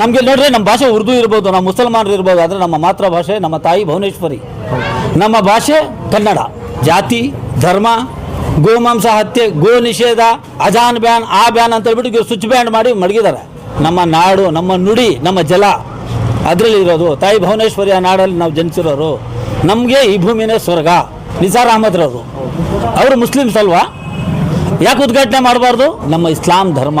ನಮಗೆ ನೋಡ್ರಿ ನಮ್ಮ ಭಾಷೆ ಉರ್ದು ಇರ್ಬೋದು ನಮ್ಮ ಮುಸಲ್ಮಾನರು ಇರ್ಬೋದು, ಆದರೆ ನಮ್ಮ ಮಾತೃಭಾಷೆ, ನಮ್ಮ ತಾಯಿ ಭುವನೇಶ್ವರಿ. ನಮ್ಮ ಭಾಷೆ ಕನ್ನಡ. ಜಾತಿ, ಧರ್ಮ, ಗೋಮಾಂಸ ಹತ್ಯೆ, ಗೋ ನಿಷೇಧ, ಅಜಾನ್ ಬ್ಯಾನ್, ಆ ಬ್ಯಾನ್ ಅಂತ ಹೇಳ್ಬಿಟ್ಟು ಸ್ವಿಚ್ ಬ್ಯಾಂಡ್ ಮಾಡಿ ಮಡಗಿದ್ದಾರೆ. ನಮ್ಮ ನಾಡು, ನಮ್ಮ ನುಡಿ, ನಮ್ಮ ಜಲ, ಅದರಲ್ಲಿ ಇರೋದು. ತಾಯಿ ಭುವನೇಶ್ವರಿ ಆ ನಾಡಲ್ಲಿ ನಾವು ಜನಿಸಿರೋರು. ನಮಗೆ ಈ ಭೂಮಿನೇ ಸ್ವರ್ಗ. ನಿಸಾರ್ ಅಹಮದ್ರವರು. ಅವರು ಮುಸ್ಲಿಮ್ಸ್ ಅಲ್ವಾ? ಯಾಕೆ ಉದ್ಘಾಟನೆ ಮಾಡಬಾರ್ದು? ನಮ್ಮ ಇಸ್ಲಾಂ ಧರ್ಮ.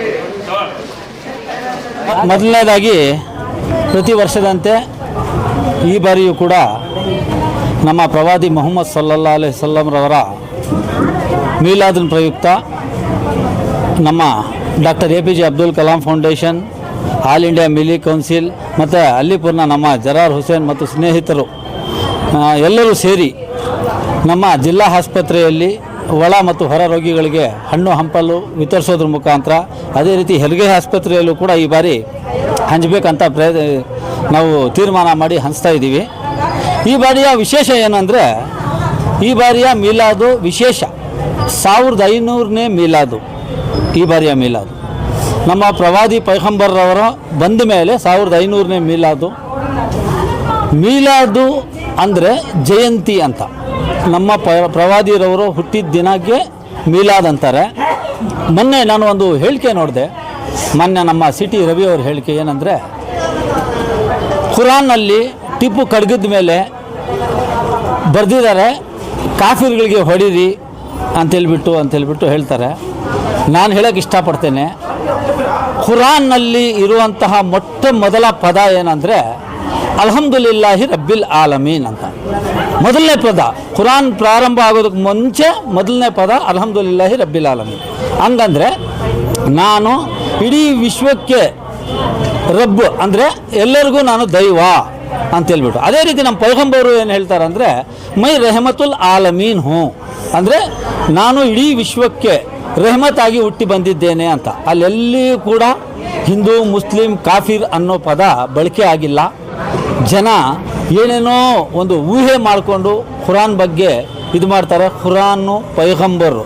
ಮೊದಲನೇದಾಗಿ ಪ್ರತಿ ವರ್ಷದಂತೆ ಈ ಬಾರಿಯೂ ಕೂಡ ನಮ್ಮ ಪ್ರವಾದಿ ಮೊಹಮ್ಮದ್ ಸಲ್ಲಲ್ಲಾ ಅಲೈಹಿ ಸಲ್ಲಂರವರ ಮೀಲಾದನ್ ಪ್ರಯುಕ್ತ ನಮ್ಮ doctor A P J Abdul Kalam foundation all India Milli council ಮತ್ತು ಅಲ್ಲಿಪುರ್ನ ನಮ್ಮ ಜರಾರ್ ಹುಸೇನ್ ಮತ್ತು ಸ್ನೇಹಿತರು ಎಲ್ಲರೂ ಸೇರಿ ನಮ್ಮ ಜಿಲ್ಲಾ ಆಸ್ಪತ್ರೆಯಲ್ಲಿ ಒಳ ಮತ್ತು ಹೊರ ರೋಗಿಗಳಿಗೆ ಹಣ್ಣು ಹಂಪಲು ವಿತರಿಸೋದ್ರ ಮುಖಾಂತರ ಅದೇ ರೀತಿ ಹೆಲ್ಗೆ ಆಸ್ಪತ್ರೆಯಲ್ಲೂ ಕೂಡ ಈ ಬಾರಿ ಹಂಚಬೇಕಂತ ಪ್ರಯ ನಾವು ತೀರ್ಮಾನ ಮಾಡಿ ಹಂಚ್ತಾ ಇದ್ದೀವಿ. ಈ ಬಾರಿಯ ವಿಶೇಷ ಏನಂದರೆ, ಈ ಬಾರಿಯ ಮೀಲಾದು ವಿಶೇಷ. ಸಾವಿರದ ಐನೂರನೇ ಮೀಲಾದು, ಈ ಬಾರಿಯ ಮೀಲಾದು. ನಮ್ಮ ಪ್ರವಾದಿ ಪೈಗಂಬರ್ರವರು ಬಂದ ಮೇಲೆ ಸಾವಿರದ ಐನೂರನೇ ಮೀಲಾದು. ಮೀಲಾದು ಅಂದರೆ ಜಯಂತಿ ಅಂತ. ನಮ್ಮ ಪ ಪ್ರವಾದಿರವರು ಹುಟ್ಟಿದ ದಿನಕ್ಕೆ ಮೀಲಾದ್ ಅಂತಾರೆ ಮೊನ್ನೆ ನಾನು ಒಂದು ಹೇಳಿಕೆ ನೋಡಿದೆ. ಮೊನ್ನೆ ನಮ್ಮ ಸಿಟಿ ರವಿ ಅವ್ರ ಹೇಳಿಕೆ ಏನಂದರೆ, ಕುರಾನ್ನಲ್ಲಿ ಟಿಪ್ಪು ಕಡ್ಗಿದ ಮೇಲೆ ಬರೆದಿದ್ದಾರೆ, ಕಾಫಿರ್ಗಳಿಗೆ ಹೊಡೀರಿ ಅಂತೇಳ್ಬಿಟ್ಟು ಅಂತೇಳ್ಬಿಟ್ಟು ಹೇಳ್ತಾರೆ. ನಾನು ಹೇಳೋಕೆ ಇಷ್ಟಪಡ್ತೇನೆ. ಕುರಾನ್ನಲ್ಲಿ ಇರುವಂತಹ ಮೊಟ್ಟ ಮೊದಲ ಪದ ಏನಂದರೆ ಅಲ್ಹಮ್ದುಲಿಲ್ಲಾಹಿ ರಬ್ಬಿಲ್ ಆಲಮೀನ್ ಅಂತ. ಮೊದಲನೇ ಪದ, ಕುರಾನ್ ಪ್ರಾರಂಭ ಆಗೋದಕ್ಕೆ ಮುಂಚೆ ಮೊದಲನೇ ಪದ ಅಲ್ಹಮ್ದುಲಿಲ್ಲಾಹಿ ರಬ್ಬಿಲ್ ಆಲಮೀನ್. ಹಂಗಂದರೆ ನಾನು ಇಡೀ ವಿಶ್ವಕ್ಕೆ ರಬ್ ಅಂದರೆ ಎಲ್ಲರಿಗೂ ನಾನು ದೈವ ಅಂತೇಳ್ಬಿಟ್ಟು ಅದೇ ರೀತಿ ನಮ್ಮ ಪೈಗಂಬರು ಏನು ಹೇಳ್ತಾರೆ ಅಂದರೆ ಮೈ ರೆಹಮತುಲ್ ಆಲಮೀನ್ ಹ್ಞೂ ಅಂದರೆ ನಾನು ಇಡೀ ವಿಶ್ವಕ್ಕೆ ರೆಹಮತಾಗಿ ಹುಟ್ಟಿ ಬಂದಿದ್ದೇನೆ ಅಂತ. ಅಲ್ಲೆಲ್ಲಿಯೂ ಕೂಡ ಹಿಂದೂ, ಮುಸ್ಲಿಂ, ಕಾಫಿರ್ ಅನ್ನೋ ಪದ ಬಳಕೆ ಆಗಿಲ್ಲ. ಜನ ಏನೇನೋ ಒಂದು ಊಹೆ ಮಾಡಿಕೊಂಡು ಖುರಾನ್ ಬಗ್ಗೆ ಇದು ಮಾಡ್ತಾರೆ. ಖುರಾನು ಪೈಗಂಬರು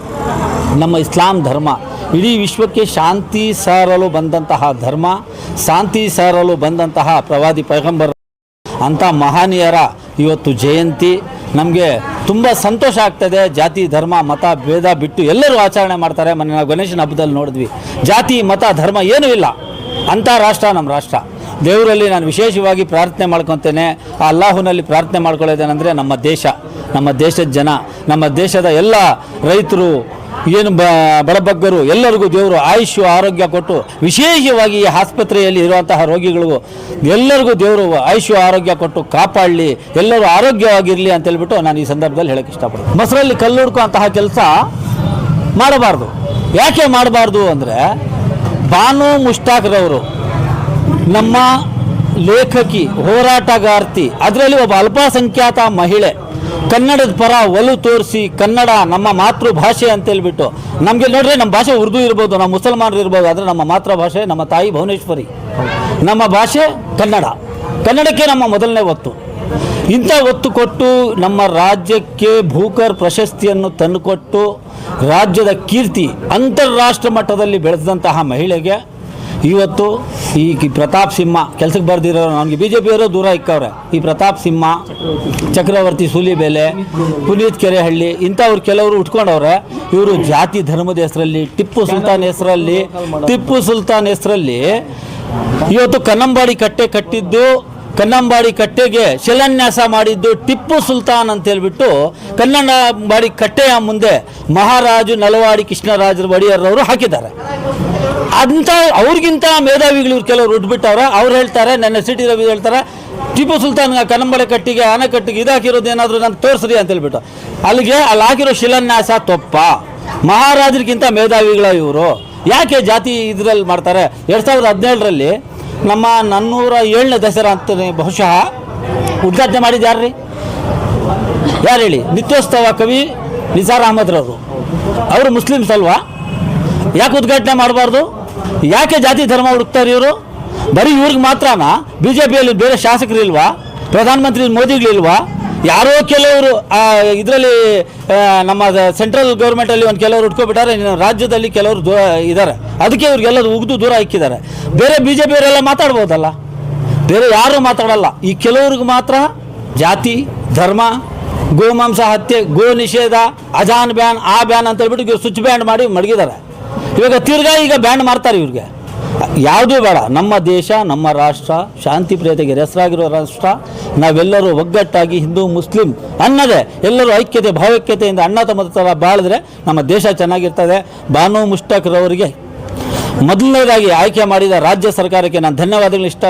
ನಮ್ಮ ಇಸ್ಲಾಂ ಧರ್ಮ. ಇಡೀ ವಿಶ್ವಕ್ಕೆ ಶಾಂತಿ ಸಾರಲು ಬಂದಂತಹ ಧರ್ಮ, ಶಾಂತಿ ಸಾರಲು ಬಂದಂತಹ ಪ್ರವಾದಿ ಪೈಗಂಬರ್ ಅಂಥ ಮಹನೀಯರ ಇವತ್ತು ಜಯಂತಿ. ನಮಗೆ ತುಂಬ ಸಂತೋಷ ಆಗ್ತದೆ. ಜಾತಿ, ಧರ್ಮ, ಮತ, ಭೇದ ಬಿಟ್ಟು ಎಲ್ಲರೂ ಆಚರಣೆ ಮಾಡ್ತಾರೆ. ಮೊನ್ನೆ ನಾವು ಗಣೇಶನ ಹಬ್ಬದಲ್ಲಿ ನೋಡಿದ್ವಿ. ಜಾತಿ, ಮತ, ಧರ್ಮ ಏನೂ ಇಲ್ಲ. ಅಂಥ ರಾಷ್ಟ್ರ ನಮ್ಮ ರಾಷ್ಟ್ರ. ದೇವರಲ್ಲಿ ನಾನು ವಿಶೇಷವಾಗಿ ಪ್ರಾರ್ಥನೆ ಮಾಡ್ಕೊತೇನೆ, ಆ ಅಲ್ಲಾಹುನಲ್ಲಿ ಪ್ರಾರ್ಥನೆ ಮಾಡ್ಕೊಳ್ಳೋದೇನೆಂದರೆ ನಮ್ಮ ದೇಶ, ನಮ್ಮ ದೇಶದ ಜನ, ನಮ್ಮ ದೇಶದ ಎಲ್ಲ ರೈತರು, ಏನು ಬ, ಬಡಬಗ್ಗರು, ಎಲ್ಲರಿಗೂ ದೇವರು ಆಯುಷ್ಯ, ಆರೋಗ್ಯ ಕೊಟ್ಟು ವಿಶೇಷವಾಗಿ ಈ ಆಸ್ಪತ್ರೆಯಲ್ಲಿ ಇರುವಂತಹ ರೋಗಿಗಳಿಗೂ ಎಲ್ಲರಿಗೂ ದೇವರು ಆಯುಷ್ಯ, ಆರೋಗ್ಯ ಕೊಟ್ಟು ಕಾಪಾಡಲಿ, ಎಲ್ಲರೂ ಆರೋಗ್ಯವಾಗಿರಲಿ ಅಂತ ಹೇಳ್ಬಿಟ್ಟು ನಾನು ಈ ಸಂದರ್ಭದಲ್ಲಿ ಹೇಳಕ್ಕೆ ಇಷ್ಟಪಡ್ತೀನಿ. ಮೊಸರಲ್ಲಿ ಕಲ್ಲು ಹುಡ್ಕುವಂತಹ ಕೆಲಸ ಮಾಡಬಾರ್ದು. ಯಾಕೆ ಮಾಡಬಾರ್ದು ಅಂದರೆ ಬಾನು ಮುಷ್ತಾಕ್ರವರು ನಮ್ಮ ಲೇಖಕಿ, ಹೋರಾಟಗಾರ್ತಿ, ಅದರಲ್ಲಿ ಒಬ್ಬ ಅಲ್ಪಸಂಖ್ಯಾತ ಮಹಿಳೆ, ಕನ್ನಡದ ಪರ ಒಲು ತೋರಿಸಿ ಕನ್ನಡ ನಮ್ಮ ಮಾತೃಭಾಷೆ ಅಂತೇಳ್ಬಿಟ್ಟು, ನಮಗೆ ನೋಡ್ರಿ ನಮ್ಮ ಭಾಷೆ ಉರ್ದು ಇರ್ಬೋದು ನಮ್ಮ ಮುಸಲ್ಮಾನರು ಇರ್ಬೋದು, ಆದರೆ ನಮ್ಮ ಮಾತೃಭಾಷೆ ನಮ್ಮ ತಾಯಿ ಭುವನೇಶ್ವರಿ. ನಮ್ಮ ಭಾಷೆ ಕನ್ನಡ. ಕನ್ನಡಕ್ಕೆ ನಮ್ಮ ಮೊದಲನೇ ಒತ್ತು. ಇಂಥ ಒತ್ತು ಕೊಟ್ಟು ನಮ್ಮ ರಾಜ್ಯಕ್ಕೆ ಭೂಕರ್ ಪ್ರಶಸ್ತಿಯನ್ನು ತಂದುಕೊಟ್ಟು, ರಾಜ್ಯದ ಕೀರ್ತಿ ಅಂತಾರಾಷ್ಟ್ರ ಮಟ್ಟದಲ್ಲಿ ಬೆಳೆದಂತಹ ಮಹಿಳೆಗೆ ಇವತ್ತು ಈ ಪ್ರತಾಪ್ ಸಿಂಹ ಕೆಲಸಕ್ಕೆ ಬರ್ದಿರೋ ನನಗೆ ಬಿ ಜೆ ಪಿಯವರು ದೂರ ಇಕ್ಕವ್ರೆ. ಈ ಪ್ರತಾಪ್ ಸಿಂಹ, ಚಕ್ರವರ್ತಿ ಸೂಲಿಬೆಲೆ, ಪುನೀತ್ ಕೆರೆಹಳ್ಳಿ ಇಂಥವ್ರು ಕೆಲವರು ಉಟ್ಕೊಂಡವ್ರೆ. ಇವರು ಜಾತಿ ಧರ್ಮದ ಹೆಸರಲ್ಲಿ, ಟಿಪ್ಪು ಸುಲ್ತಾನ್ ಹೆಸರಲ್ಲಿ, ಟಿಪ್ಪು ಸುಲ್ತಾನ್ ಹೆಸರಲ್ಲಿ ಇವತ್ತು ಕನ್ನಂಬಾಡಿ ಕಟ್ಟೆ ಕಟ್ಟಿದ್ದು, ಕನ್ನಂಬಾಡಿ ಕಟ್ಟೆಗೆ ಶಿಲಾನ್ಯಾಸ ಮಾಡಿದ್ದು ಟಿಪ್ಪು ಸುಲ್ತಾನ್ ಅಂತ ಹೇಳ್ಬಿಟ್ಟು ಕನ್ನಂಬಾಡಿ ಕಟ್ಟೆಯ ಮುಂದೆ ಮಹಾರಾಜು ನಲವಾಡಿ ಕೃಷ್ಣರಾಜರು ಒಡೆಯರ್ ಅವರು ಹಾಕಿದ್ದಾರೆ. ಅಂತ ಅವ್ರಿಗಿಂತ ಮೇಧಾವಿಗಳು ಇವ್ರು ಕೆಲವರು ಉಟ್ಬಿಟ್ಟವ್ರೆ ಅವ್ರು ಹೇಳ್ತಾರೆ, ನನ್ನ ಸಿಟಿ ರವಿ ಹೇಳ್ತಾರೆ, ಟಿಪ್ಪು ಸುಲ್ತಾನ್ ಕನ್ನಂಬಳೆ ಕಟ್ಟಿಗೆ ಆನೆಕಟ್ಟಿಗೆ ಇದಾಕಿರೋದು ಏನಾದರೂ ನಾನು ತೋರಿಸ್ರಿ ಅಂತ ಹೇಳ್ಬಿಟ್ಟು. ಅಲ್ಲಿಗೆ ಅಲ್ಲಿ ಹಾಕಿರೋ ಶಿಲಾನ್ಯಾಸ ತೊಪ್ಪ. ಮಹಾರಾಜರಿಗಿಂತ ಮೇಧಾವಿಗಳ ಇವರು. ಯಾಕೆ ಜಾತಿ ಇದರಲ್ಲಿ ಮಾಡ್ತಾರೆ? ಎರಡು ಸಾವಿರದ ಹದಿನೇಳರಲ್ಲಿ ನಮ್ಮ ನನ್ನೂರ ಏಳನೇ ದಸರಾ ಅಂತ ಬಹುಶಃ ಉದ್ಘಾಟನೆ ಮಾಡಿದ್ದು ಯಾರ್ರಿ? ಯಾರು ಹೇಳಿ? ನಿತ್ಯೋತ್ಸವ ಕವಿ ನಿಸಾರ್ ಅಹಮದ್ರವರು. ಅವರು ಮುಸ್ಲಿಮ್ಸ್ ಅಲ್ವಾ? ಯಾಕೆ ಉದ್ಘಾಟನೆ ಮಾಡಬಾರ್ದು? ಯಾಕೆ ಜಾತಿ ಧರ್ಮ ಹುಡುಕ್ತಾರೆ ಇವರು? ಬರೀ ಇವ್ರಿಗೆ ಮಾತ್ರನಾ? ಬಿ ಜೆ ಪಿಯಲ್ಲಿ ಬೇರೆ ಶಾಸಕರು ಇಲ್ವಾ ಪ್ರಧಾನಮಂತ್ರಿ ಮೋದಿಗಳಿಲ್ವಾ? ಯಾರೋ ಕೆಲವರು ಇದರಲ್ಲಿ ನಮ್ಮ ಸೆಂಟ್ರಲ್ ಗೌರ್ಮೆಂಟಲ್ಲಿ ಒಂದು ಕೆಲವರು ಉಟ್ಕೊಬಿಟ್ಟಾರೆ ರಾಜ್ಯದಲ್ಲಿ ಕೆಲವರು ದೂರ ಇದ್ದಾರೆ ಅದಕ್ಕೆ ಇವ್ರಿಗೆಲ್ಲರೂ ಉಗಿದು ದೂರ ಇಕ್ಕಿದ್ದಾರೆ ಬೇರೆ ಬಿ ಜೆ ಪಿಯವರೆಲ್ಲ ಮಾತಾಡ್ಬೋದಲ್ಲ? ಬೇರೆ ಯಾರು ಮಾತಾಡಲ್ಲ. ಈ ಕೆಲವ್ರಿಗೆ ಮಾತ್ರ ಜಾತಿ, ಧರ್ಮ, ಗೋಮಾಂಸ ಹತ್ಯೆ, ಗೋ ನಿಷೇಧ, ಅಜಾನ್ ಬ್ಯಾನ್, ಆ ಬ್ಯಾನ್ ಅಂತ ಹೇಳ್ಬಿಟ್ಟು ಇವ್ರು ಸ್ವಿಚ್ ಬ್ಯಾಂಡ್ ಮಾಡಿ ಮಡಗಿದ್ದಾರೆ. ಇವಾಗ ತಿರ್ಗಾ ಈಗ ಬ್ಯಾಂಡ್ ಮಾಡ್ತಾರೆ ಇವ್ರಿಗೆ. ಯಾವುದೂ ಬೇಡ. ನಮ್ಮ ದೇಶ, ನಮ್ಮ ರಾಷ್ಟ್ರ, ಶಾಂತಿ ಪ್ರಿಯತೆಗೆ ಹೆಸರಾಗಿರೋ ರಾಷ್ಟ್ರ, ನಾವೆಲ್ಲರೂ ಒಗ್ಗಟ್ಟಾಗಿ ಹಿಂದೂ, ಮುಸ್ಲಿಂ ಅನ್ನದೇ. ಎಲ್ಲರೂ ಐಕ್ಯತೆ, ಭಾವೈಕ್ಯತೆಯಿಂದ ಅಣ್ಣ ತಮ್ಮ ಥರ ಬಾಳಿದ್ರೆ ನಮ್ಮ ದೇಶ ಚೆನ್ನಾಗಿರ್ತದೆ. ಬಾನು ಮುಷ್ಟಕ್ರವರಿಗೆ ಮೊದಲನೇದಾಗಿ ಆಯ್ಕೆ ಮಾಡಿದ ರಾಜ್ಯ ಸರ್ಕಾರಕ್ಕೆ ನಾನು ಧನ್ಯವಾದಗಳು ಇಷ್ಟ,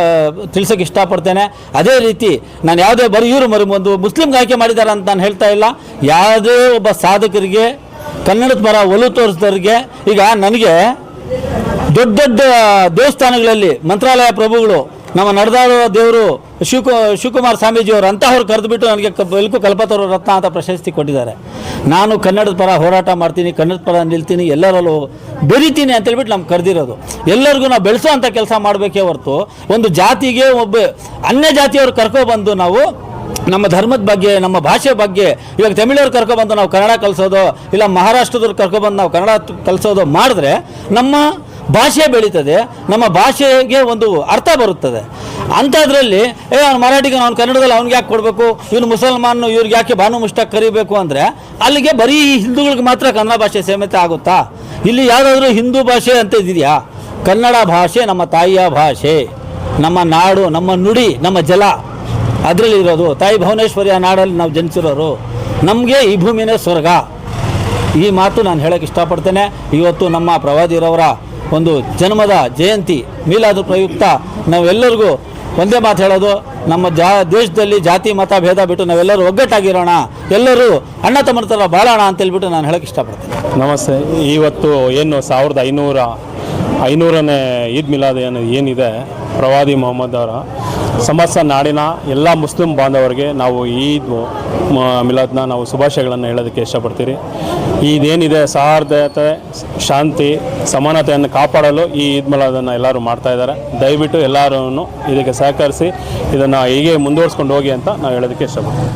ತಿಳಿಸೋಕೆ ಇಷ್ಟಪಡ್ತೇನೆ. ಅದೇ ರೀತಿ ನಾನು ಯಾವುದೇ ಬರೀ ಇವರು ಮರು ಒಂದು ಮುಸ್ಲಿಮ್ಗೆ ಆಯ್ಕೆ ಮಾಡಿದ್ದಾರೆ ಅಂತ ನಾನು ಹೇಳ್ತಾ ಇಲ್ಲ. ಯಾವುದೇ ಒಬ್ಬ ಸಾಧಕರಿಗೆ ಕನ್ನಡದ ಪರ ಒಲು ತೋರಿಸಿದವ್ರಿಗೆ ಈಗ ನನಗೆ ದೊಡ್ಡ ದೊಡ್ಡ ದೇವಸ್ಥಾನಗಳಲ್ಲಿ ಮಂತ್ರಾಲಯ ಪ್ರಭುಗಳು, ನಮ್ಮ ನಡೆದಾಡುವ ದೇವರು ಶಿವಕು, ಶಿವಕುಮಾರ ಸ್ವಾಮೀಜಿಯವರು ಅಂತಹವ್ರು ಕರೆದುಬಿಟ್ಟು ನನಗೆ ಬೆಲ್ಕು ಕಲ್ಪತರು ರತ್ನ ಅಂತ ಪ್ರಶಸ್ತಿ ಕೊಟ್ಟಿದ್ದಾರೆ. ನಾನು ಕನ್ನಡದ ಪರ ಹೋರಾಟ ಮಾಡ್ತೀನಿ, ಕನ್ನಡದ ಪರ ನಿಲ್ತೀನಿ, ಎಲ್ಲರಲ್ಲೂ ಬೆರಿತೀನಿ ಅಂತೇಳ್ಬಿಟ್ಟು ನಮ್ಗೆ ಕರೆದಿರೋದು. ಎಲ್ಲರಿಗೂ ನಾವು ಬೆಳೆಸೋ ಅಂಥ ಕೆಲಸ ಮಾಡಬೇಕೇ ಹೊರತು ಒಂದು ಜಾತಿಗೆ ಒಬ್ಬ ಅನ್ಯ ಜಾತಿಯವರು ಕರ್ಕೊಬಂದು ನಾವು ನಮ್ಮ ಧರ್ಮದ ಬಗ್ಗೆ, ನಮ್ಮ ಭಾಷೆ ಬಗ್ಗೆ, ಇವಾಗ ತಮಿಳವ್ರು ಕರ್ಕೊಬಂದು ನಾವು ಕನ್ನಡ ಕಲಿಸೋದು, ಇಲ್ಲ ಮಹಾರಾಷ್ಟ್ರದವ್ರು ಕರ್ಕೊಬಂದು ನಾವು ಕನ್ನಡ ಕಲಿಸೋದು ಮಾಡಿದ್ರೆ ನಮ್ಮ ಭಾಷೆ ಬೆಳೀತದೆ, ನಮ್ಮ ಭಾಷೆಗೆ ಒಂದು ಅರ್ಥ ಬರುತ್ತದೆ. ಅಂಥದ್ರಲ್ಲಿ, ಏ, ಅವ್ನು ಮರಾಠಿಗೆ ಅವ್ನು ಕನ್ನಡದಲ್ಲಿ ಅವ್ನಿಗೆ ಯಾಕೆ ಕೊಡಬೇಕು? ಇವನು ಮುಸಲ್ಮಾನು ಇವ್ರಿಗೆ ಯಾಕೆ ಭಾನು ಮುಷ್ಟಕ್ ಕರಿಬೇಕು ಅಂದರೆ, ಅಲ್ಲಿಗೆ ಬರೀ ಹಿಂದೂಗಳಿಗೆ ಮಾತ್ರ ಕನ್ನಡ ಭಾಷೆ ಸೀಮಿತ ಆಗುತ್ತಾ? ಇಲ್ಲಿ ಯಾವುದಾದ್ರೂ ಹಿಂದೂ ಭಾಷೆ ಅಂತ ಇದೆಯಾ ಕನ್ನಡ ಭಾಷೆ ನಮ್ಮ ತಾಯಿಯ ಭಾಷೆ, ನಮ್ಮ ನಾಡು, ನಮ್ಮ ನುಡಿ, ನಮ್ಮ ಜಲ. ಅದರಲ್ಲಿ ಇರೋದು ತಾಯಿ ಆ ನಾಡಲ್ಲಿ ನಾವು ಜನಿಸಿರೋರು, ನಮಗೆ ಈ ಭೂಮಿನೇ ಸ್ವರ್ಗ. ಈ ಮಾತು ನಾನು ಹೇಳೋಕ್ಕೆ ಇಷ್ಟಪಡ್ತೇನೆ. ಇವತ್ತು ನಮ್ಮ ಪ್ರವಾದಿರವರ ಒಂದು ಜನ್ಮದ ಜಯಂತಿ, ಮೀಲಾದ ಪ್ರಯುಕ್ತ, ನಾವೆಲ್ಲರಿಗೂ ಒಂದೇ ಮಾತು ಹೇಳೋದು, ನಮ್ಮ ಜಾ, ದೇಶದಲ್ಲಿ ಜಾತಿ, ಮತ, ಭೇದ ಬಿಟ್ಟು ನಾವೆಲ್ಲರೂ ಒಗ್ಗಟ್ಟಾಗಿರೋಣ, ಎಲ್ಲರೂ ಅಣ್ಣ ತಮ್ಮನ ಥರ ಬಾಳೋಣ ಅಂತ ಹೇಳ್ಬಿಟ್ಟು ನಾನು ಹೇಳೋಕ್ಕೆ ಇಷ್ಟಪಡ್ತೇನೆ. ನಮಸ್ತೆ. ಇವತ್ತು ಏನು ಸಾವಿರದ ಐನೂರ, ಐನೂರನೇ ಈದ್ ಮಿಲಾದ್ ಏನು, ಏನಿದೆ, ಪ್ರವಾದಿ ಮೊಹಮ್ಮದ್ ಅವರ ಸಮಸ್ತ ನಾಡಿನ ಎಲ್ಲ ಮುಸ್ಲಿಂ ಬಾಂಧವರಿಗೆ ನಾವು ಈದ್ ಮಿಲಾದ್ನ ನಾವು ಶುಭಾಶಯಗಳನ್ನು ಹೇಳೋದಕ್ಕೆ ಇಷ್ಟಪಡ್ತೀರಿ. ಇದೇನಿದೆ ಸೌಹಾರ್ದತೆ, ಶಾಂತಿ, ಸಮಾನತೆಯನ್ನು ಕಾಪಾಡಲು ಈ ಈದ್ ಮಿಲಾದನ್ನು ಎಲ್ಲರೂ ಮಾಡ್ತಾ ಇದ್ದಾರೆ. ದಯವಿಟ್ಟು ಎಲ್ಲರೂ ಇದಕ್ಕೆ ಸಹಕರಿಸಿ ಇದನ್ನು ಹೀಗೆ ಮುಂದುವರಿಸ್ಕೊಂಡು ಹೋಗಿ ಅಂತ ನಾವು ಹೇಳೋದಕ್ಕೆ ಇಷ್ಟಪಡ್ತೀವಿ.